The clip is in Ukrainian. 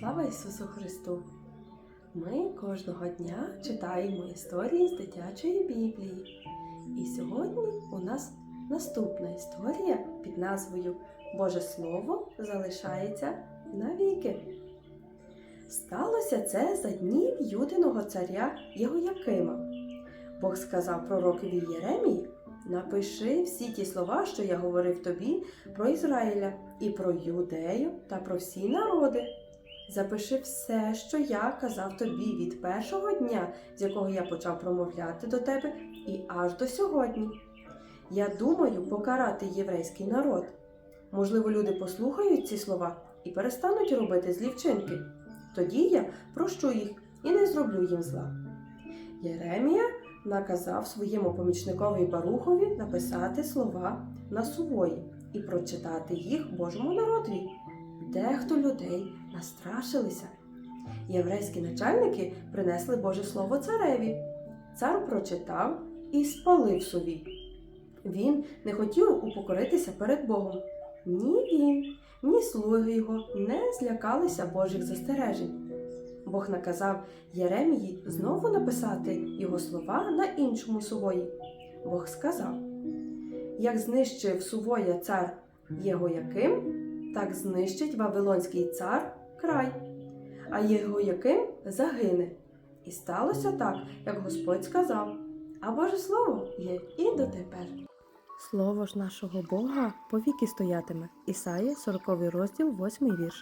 Слава Ісусу Христу! Ми кожного дня читаємо історії з дитячої Біблії. І сьогодні у нас наступна історія під назвою Боже Слово залишається навіки. Сталося це за днів Юдиного царя Єгоякима. Бог сказав пророкові Єремії: Напиши всі ті слова, що я говорив тобі про Ізраїля, і про Юдею та про всі народи. Запиши все, що я казав тобі від першого дня, з якого я почав промовляти до тебе, і аж до сьогодні. Я думаю покарати єврейський народ. Можливо, люди послухають ці слова і перестануть робити злі вчинки. Тоді я прощу їх і не зроблю їм зла. Єремія наказав своєму помічникові Барухові написати слова на сувої і прочитати їх Божому народові. Дехто людей настрашилися. Єврейські начальники принесли Боже Слово цареві. Цар прочитав і спалив сувій. Він не хотів упокоритися перед Богом. Ні він, ні слуги його не злякалися Божих застережень. Бог наказав Єремії знову написати його слова на іншому сувої. Бог сказав: Як знищив сувоя цар Єгояким, так знищить Вавилонський цар край, а його яким загине. І сталося так, як Господь сказав, а Боже Слово є і дотепер. Слово ж нашого Бога повіки стоятиме. Ісаї, 40 розділ, 8 вірш.